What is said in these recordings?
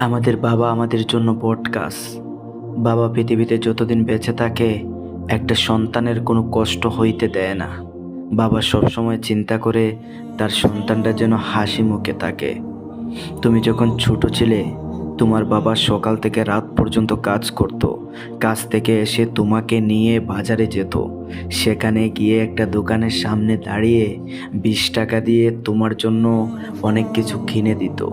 আমাদের বাবা আমাদের জন্য বট বাবা পৃথিবীতে যতদিন বেঁচে থাকে, একটা সন্তানের কোনো কষ্ট হইতে দেয় না। বাবা সবসময় চিন্তা করে তার সন্তানটা যেন হাসি মুখে থাকে। তুমি যখন ছোট ছিলে, তোমার বাবা সকাল থেকে রাত পর্যন্ত কাজ করত। কাজ থেকে এসে তোমাকে নিয়ে বাজারে যেত। সেখানে গিয়ে একটা দোকানের সামনে দাঁড়িয়ে বিশ টাকা দিয়ে তোমার জন্য অনেক কিছু কিনে দিত।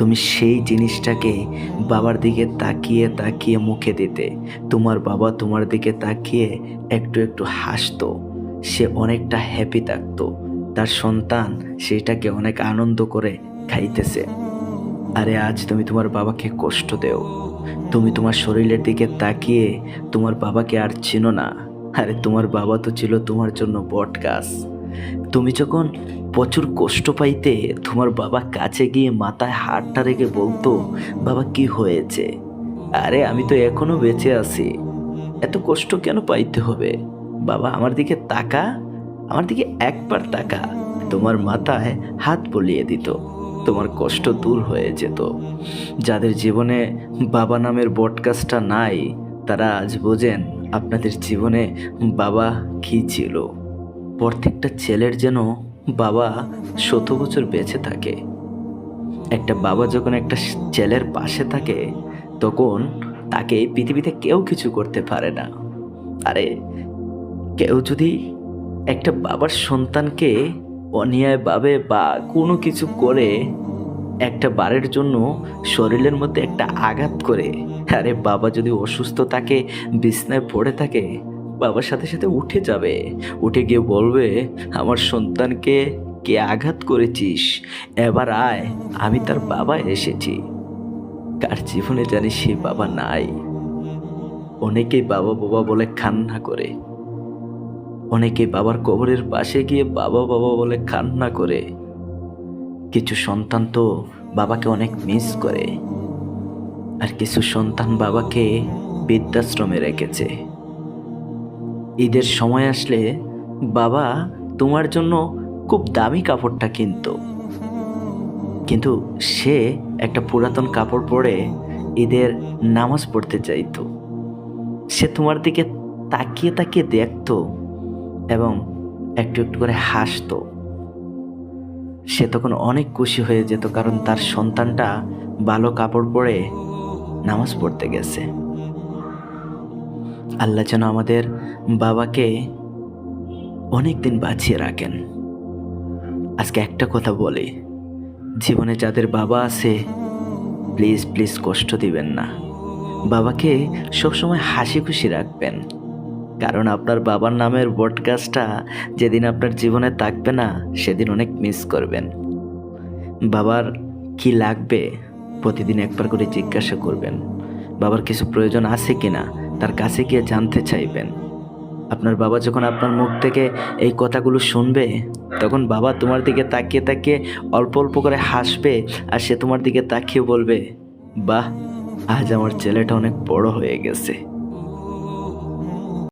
তুমি সেই জিনিসটাকে বাবার দিকে তাকিয়ে তাকিয়ে মুখে দিতে। তোমার বাবা তোমার দিকে তাকিয়ে একটু একটু হাসতো। সে অনেকটা হ্যাপি থাকতো। তার সন্তান সেটাকে অনেক আনন্দ করে খাইতেছে। আরে আজ তুমি তোমার বাবাকে কষ্ট দেও। তুমি তোমার শরীরের দিকে তাকিয়ে তোমার বাবাকে আর চিনো না। আরে তোমার বাবা তো ছিল তোমার জন্য বট গাছ তুমি যখন প্রচুর কষ্ট পাইতে তোমার বাবা কাছে গিয়ে মাথায় হাতটা রেখে বলতো, বাবা, কি হয়েছে? আরে, আমি তো এখনও বেঁচে আছি। এত কষ্ট কেন পাইতে হবে? বাবা, আমার দিকে তাকা। আমার দিকে একবার তাকা। তোমার মাথায় হাত বলিয়ে দিত। তোমার কষ্ট দূর হয়ে যেত। যাদের জীবনে বাবা নামের বটগাছটা নাই, তারা আজ বোঝেন আপনাদের জীবনে বাবা কী ছিল। প্রত্যেকটা ছেলের যেন বাবা শত বছর বেঁচে থাকে। একটা বাবা যখন একটা ছেলের পাশে থাকে, তখন তাকে পৃথিবীতে কেউ কিছু করতে পারে না। আরে, কেউ যদি একটা বাবার সন্তানকে অন্যায়ভাবে বা কোনো কিছু করে একটা বারের জন্য শরীরের মধ্যে একটা আঘাত করে, আরে বাবা যদি অসুস্থ থাকে, বিছনায় পড়ে থাকে বাবার সাথে সাথে উঠে যাবে। উঠে গিয়ে বলবে, আমার সন্তানকে কে আঘাত করেছিস? এবার আয়, আমি তার বাবা এসেছি। কার জীবনে জানি সে বাবা নাই। অনেকেই বাবা বাবা বলে কান্না করে। অনেকে বাবার কবরের পাশে গিয়ে বাবা বাবা বলে কান্না করে। কিছু সন্তান তো বাবাকে অনেক মিস করে। আর কিছু সন্তান বাবাকে বৃদ্ধাশ্রমে রেখেছে। ঈদের সময় আসলে বাবা তোমার জন্য খুব দামি কাপড়টা কিনতো। কিন্তু সে একটা পুরাতন কাপড় পরে ঈদের নামাজ পড়তে চাইতো। সে তোমার দিকে তাকিয়ে তাকিয়ে দেখত এবং একটু একটু করে হাসতো। সে তখন অনেক খুশি হয়ে যেত কারণ তার সন্তানটা ভালো কাপড় পরে নামাজ পড়তে গেছে। আল্লাহ যেন আমাদের বাবাকে অনেক দিন বাঁচিয়ে রাখেন। আজকে একটা কথা বলি। জীবনে যাদের বাবা আছে প্লিজ প্লিজ কষ্ট দিবেন না। বাবাকে সবসময় হাসি খুশি রাখবেন। কারণ আপনার বাবার নামের বটগাছটা যেদিন আপনার জীবনে থাকবে না, সেদিন অনেক মিস করবেন। বাবার কি লাগবে, প্রতিদিন একবার করে জিজ্ঞাসা করবেন। বাবার কিছু প্রয়োজন আছে কিনা, তার কাছে গিয়ে জানতে চাইবেন। আপনার বাবা যখন আপনার মুখ থেকে এই কথাগুলো শুনবে, তখন বাবা তোমার দিকে তাকিয়ে তাকিয়ে অল্প অল্প করে হাসবে আর সে তোমার দিকে তাকিয়ে বলবে, বাহ, আজ আমার ছেলেটা অনেক বড় হয়ে গেছে।